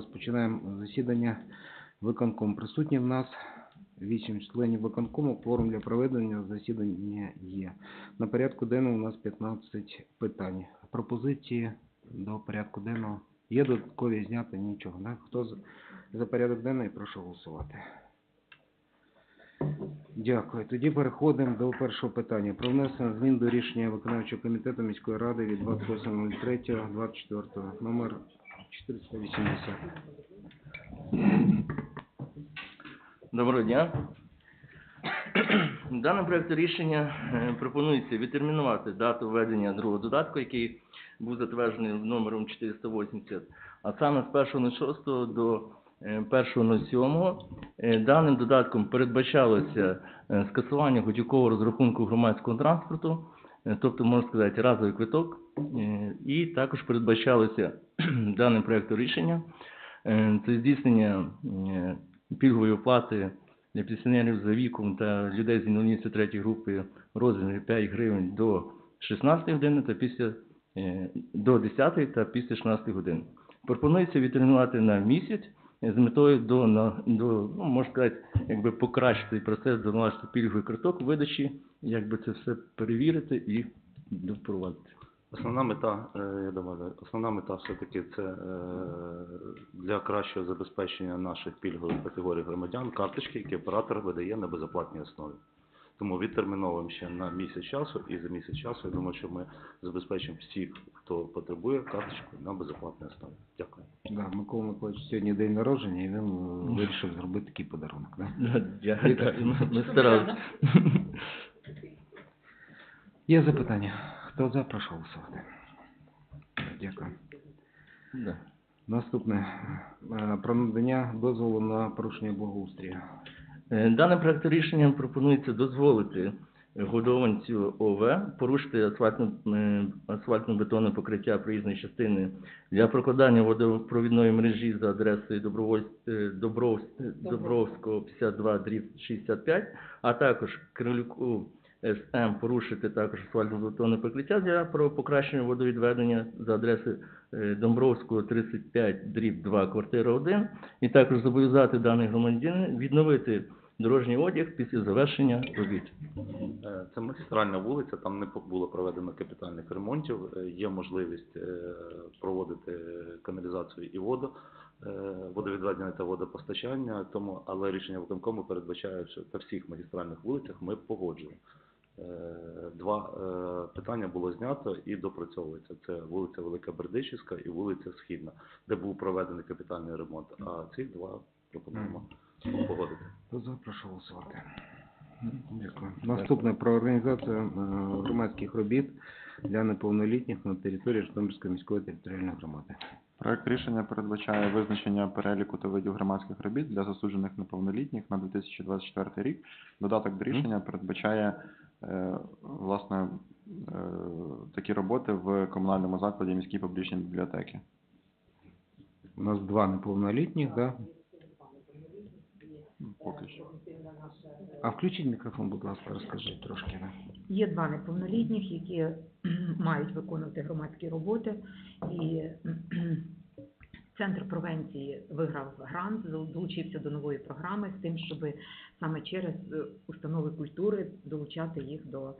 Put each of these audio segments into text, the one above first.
Розпочинаємо засідання виконкому. Присутні в нас вісім членів виконкому. Кворум для проведення засідання є. На порядку денного у нас 15 питань. Пропозиції до порядку денного. Є додаткові зняти нічого. Да? Хто з- за порядок денний, прошу голосувати. Дякую. Тоді переходимо до першого питання. Про внесення змін до рішення виконавчого комітету міської ради від 28.03.24 номер 480. Доброго дня. Даним проектом рішення е, пропонується відтермінувати дату введення другого додатку, який був затверджений номером 480, а саме з 1.06 до е, 1.07. Е, Даним додатком передбачалося е, скасування готівкового розрахунку громадського транспорту, е, тобто, можна сказати, разовий квиток, е, і також передбачалося даним проектом рішення е, це здійснення е, пільгової оплати для пенсіонерів за віком та людей з інвалідністю третьої групи розмірі 5 гривень до 16 години та після е, до 10 та після 16 годин. Пропонується відтермінувати на місяць з метою до, на, до ну, можна сказати, якби покращити процес, доналежити пільговий карток видачі, якби це все перевірити і впровадити. Основна мета, е, я думаю, основна мета все-таки це е, для кращого забезпечення наших пільгових категорій громадян карточки, які оператор видає на безоплатній основі. Тому відтерміновуємо ще на місяць часу, і за місяць часу я думаю, що ми забезпечимо всіх, хто потребує карточку на безоплатній основі. Дякую. Да, Микола Миколаївич сьогодні день народження, і він вирішив зробити такий подарунок. Да? Дякую, ми старалися. Є запитання? Хто за, прошу голосувати. Дякую. Да. Наступне. Е, Про надання дозволу на порушення благоустрію. Е, Даним проектом рішенням пропонується дозволити годованцю ОВ порушити асфальтно, е, асфальтно-бетонне покриття проїзної частини для прокладання водопровідної мережі за адресою Добровського 52 дріб 65, а також Крилюку СМ порушити також асфальтно-бетонне покриття для покращення водовідведення за адресою е, Домбровського 35 дріб 2 квартира 1 і також зобов'язати даний громадянин відновити дорожній одяг після завершення робіт. Е, Це магістральна вулиця, там не було проведено капітальних ремонтів. Е, Є можливість проводити каналізацію і воду, водовідведення та водопостачання, тому, але рішення виконкому передбачає, що на всіх магістральних вулицях ми погоджуємо. Е, Два е, питання було знято і допрацьовується. Це вулиця Велика Бердичівська і вулиця Східна, де був проведений капітальний ремонт. А ці два пропонуємо погодити. Прошу голосувати. Дякую. Наступне про організацію е, громадських робіт для неповнолітніх на території Житомирської міської територіальної громади. Проект рішення передбачає визначення переліку та видів громадських робіт для засуджених неповнолітніх на 2024 рік. Додаток до рішення передбачає е, власне е, такі роботи в комунальному закладі міській публічній бібліотеки. У нас два неповнолітніх, да? А включіть мікрофон, будь ласка, розкажіть трошки. Є два неповнолітніх, які мають виконувати громадські роботи, і Центр превенції виграв грант, долучився до нової програми з тим, щоб саме через е, установи культури долучати їх до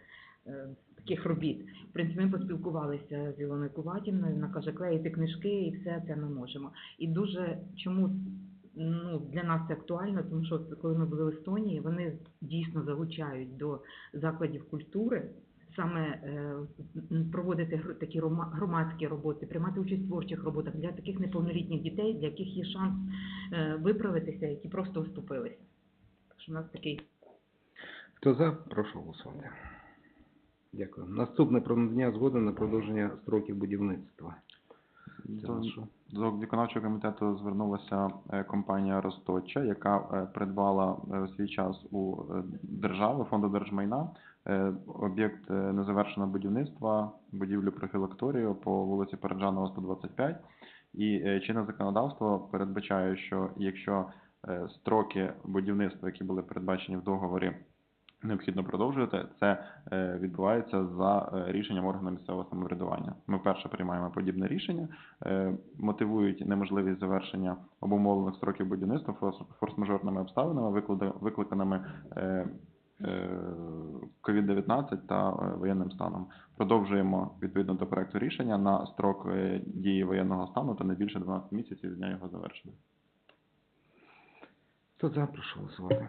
е, таких робіт. В принципі, ми поспілкувалися з Ілоною Куватівною, вона каже, клеїти книжки і все це ми можемо. І дуже чому ну, для нас це актуально, тому що коли ми були в Естонії, вони дійсно залучають до закладів культури саме е, проводити такі рома- громадські роботи, приймати участь в творчих роботах для таких неповнолітніх дітей, для яких є шанс е, виправитися, які просто оступилися. Так що у нас такий Хто за, прошу голосувати. Дякую. Наступне про надання згоди на продовження строків будівництва. До, виконавчого комітету звернулася е, компанія Росточа, яка е, придбала е, в свій час у держави фонду держмайна об'єкт незавершеного будівництва, будівлю профілакторію по вулиці Переджанова 125. І чинне законодавство передбачає, що якщо строки будівництва, які були передбачені в договорі, необхідно продовжувати, це е, відбувається за е, рішенням органу місцевого самоврядування. Ми вперше приймаємо подібне рішення, е, мотивують неможливість завершення обумовлених строків будівництва форс- форс-мажорними обставинами, викликаними е, COVID-19 та воєнним станом. Продовжуємо відповідно до проекту рішення на строк дії воєнного стану та не більше 12 місяців з дня його завершення. Хто за, голосувати.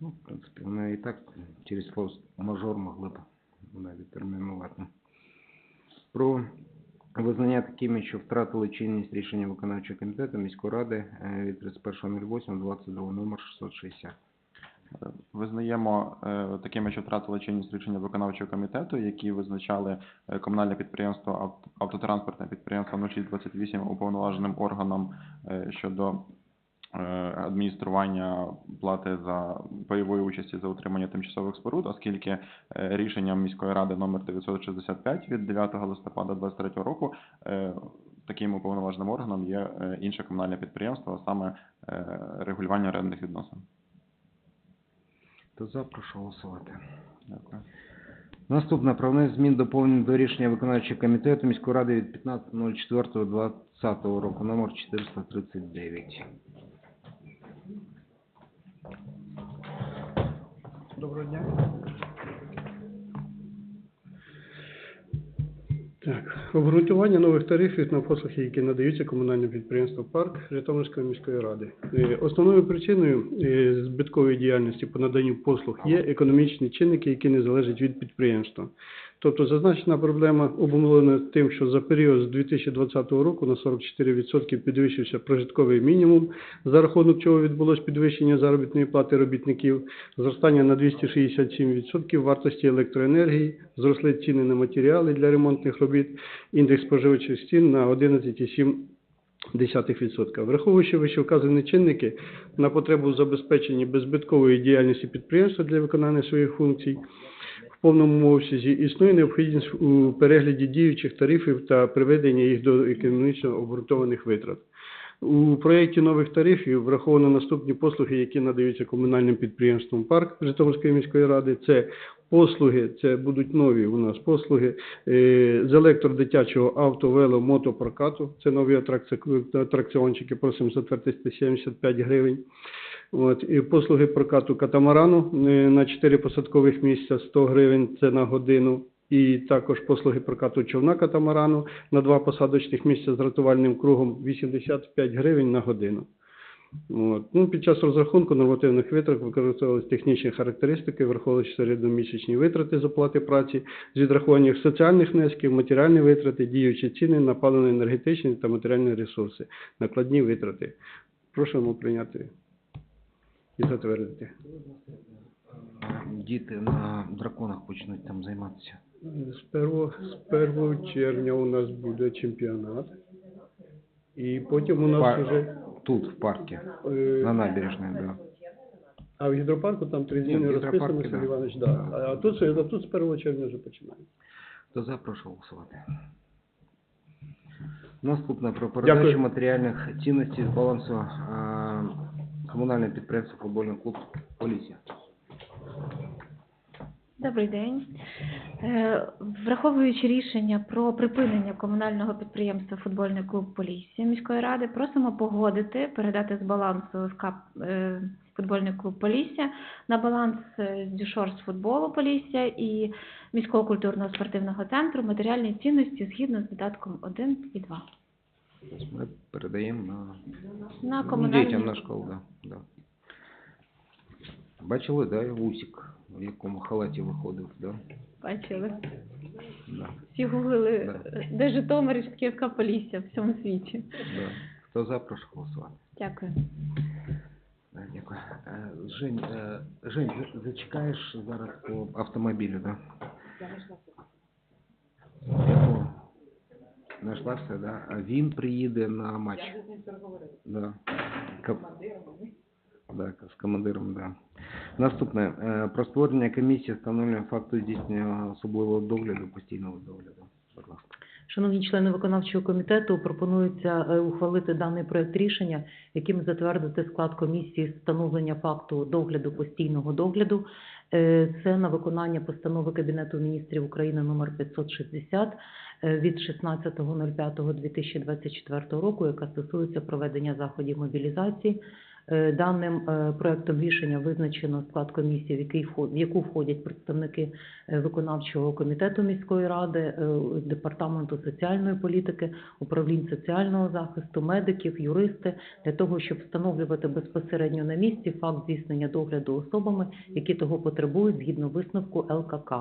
Ну, в принципі, вони і так через форс-мажор могли б да, відтермінувати. Про визнання такими, що втратили чинність рішення виконавчого комітету міської ради е, від 31.08.22 номер 660. Е, Визнаємо е, такими, що втратили чинність рішення виконавчого комітету, які визначали е, комунальне підприємство автотранспортне підприємство 0628 уповноваженим органом щодо адміністрування плати за пайової участі за утримання тимчасових споруд, оскільки е, рішенням міської ради номер 965 від 9 листопада 2023 року е, таким уповноваженим органом є е, інше комунальне підприємство, а саме е, регулювання орендних відносин. Хто за, прошу голосувати. Дякую. Наступне про внесення змін доповнень до рішення виконавчого комітету міської ради від 15.04.2020 року номер 439. Доброго дня. Так, обґрунтування нових тарифів на послуги, які надаються комунальним підприємством «Парк» Житомирської міської ради. Е, Основною причиною е, збиткової діяльності по наданню послуг є економічні чинники, які не залежать від підприємства. Тобто зазначена проблема обумовлена тим, що за період з 2020 року на 44% підвищився прожитковий мінімум, за рахунок чого відбулось підвищення заробітної плати робітників, зростання на 267% вартості електроенергії, зросли ціни на матеріали для ремонтних робіт, індекс споживчих цін на 11,7%. 0,1%. Враховуючи вищевказані чинники на потребу в забезпеченні беззбиткової діяльності підприємства для виконання своїх функцій повному обсязі, існує необхідність у перегляді діючих тарифів та приведення їх до економічно обґрунтованих витрат. У проєкті нових тарифів враховано наступні послуги, які надаються комунальним підприємством «Парк» Житомирської міської ради. Це послуги, це будуть нові у нас послуги е, з електродитячого авто, вело, мотопрокату. Це нові атракціончики, просимо затвердити 75 гривень. От, і послуги прокату катамарану е, на 4 посадкових місця 100 гривень, це на годину. І також послуги прокату човна катамарану на два посадочних місця з рятувальним кругом 85 гривень на годину. От. Ну, під час розрахунку нормативних витрат використовувалися технічні характеристики, враховуючи середньомісячні витрати з оплати праці, з відрахуванням соціальних внесків, матеріальні витрати, діючі ціни на паливно-енергетичні та матеріальні ресурси, накладні витрати. Просимо прийняти і затвердити. Діти на драконах почнуть там займатися. З 1, з 1 червня у нас буде чемпіонат. І потім у нас вже... Тут, в парку, е, на набережной, да. А в гідропарку там три зміни в розписано, гідропарку, Сергій да. Іванович, да. А, а тут, а тут з 1 червня вже починаємо. Хто за, прошу голосувати. Наступне про передачу Дякую. матеріальних цінностей з балансу е, комунального підприємства футбольний клуб Полісся. Добрий день. Е, Враховуючи рішення про припинення комунального підприємства футбольний клуб Полісся міської ради, просимо погодити, передати з балансу ФК е, футбольний клуб Полісся на баланс е, Дюшор з футболу Полісся і міського культурного спортивного центру матеріальні цінності згідно з додатком 1 і 2. Тобто ми передаємо на, На ну, комунальні дітям на школу, да. Бачили, да, Усік, в якому халаті виходив, да? бачили. Да, Всі гуглили, Да. де Житомирський ФК Полісся в всьому світі. да. Хто за, прошу голосувати. Дякую. Да, дякую. Е, Жень, е, Жень, за- зачекаєш зараз по автомобілю, да? Якого? Знайшла все, да? А він приїде на матч. Да. Ка- Да, з командиром, да. Наступне. Е, Про створення комісії встановлення факту здійснення особливого догляду, постійного догляду. Будь ласка. Шановні члени виконавчого комітету, пропонується е, ухвалити даний проект рішення, яким затвердити склад комісії встановлення факту догляду постійного догляду. Е, Це на виконання постанови Кабінету міністрів України номер 560 е, від 16.05.2024 року, яка стосується проведення заходів мобілізації. Е, Даним е, проектом рішення визначено склад комісії, в який в яку входять представники е, виконавчого комітету міської ради, департаменту соціальної політики, управлінь соціального захисту, медиків, юристи для того, щоб встановлювати безпосередньо на місці факт здійснення догляду особами, які того потребують згідно висновку ЛКК.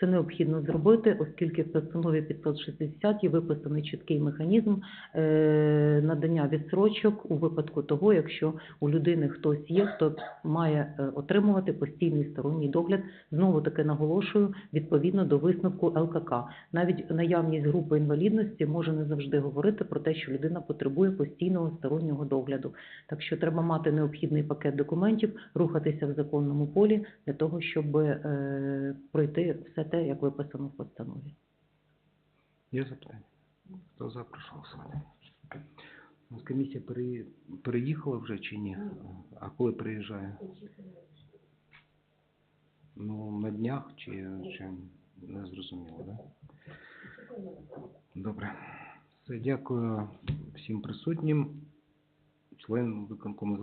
Це необхідно зробити, оскільки в постанові 560 є виписаний чіткий механізм е, надання відсрочок у випадку того, якщо у людини хтось є, хто має е, отримувати постійний сторонній догляд. Знову таки наголошую відповідно до висновку ЛКК. Навіть наявність групи інвалідності може не завжди говорити про те, що людина потребує постійного стороннього догляду. Так що треба мати необхідний пакет документів, рухатися в законному полі для того, щоб е, пройти все те, як виписано в постанові. Є запитання? Хто за, прошу. У нас комісія пере- переїхала вже чи ні? А коли приїжджає? Ну, на днях чи, чи не зрозуміло, да? Добре. Все, дякую всім присутнім. Членам виконкому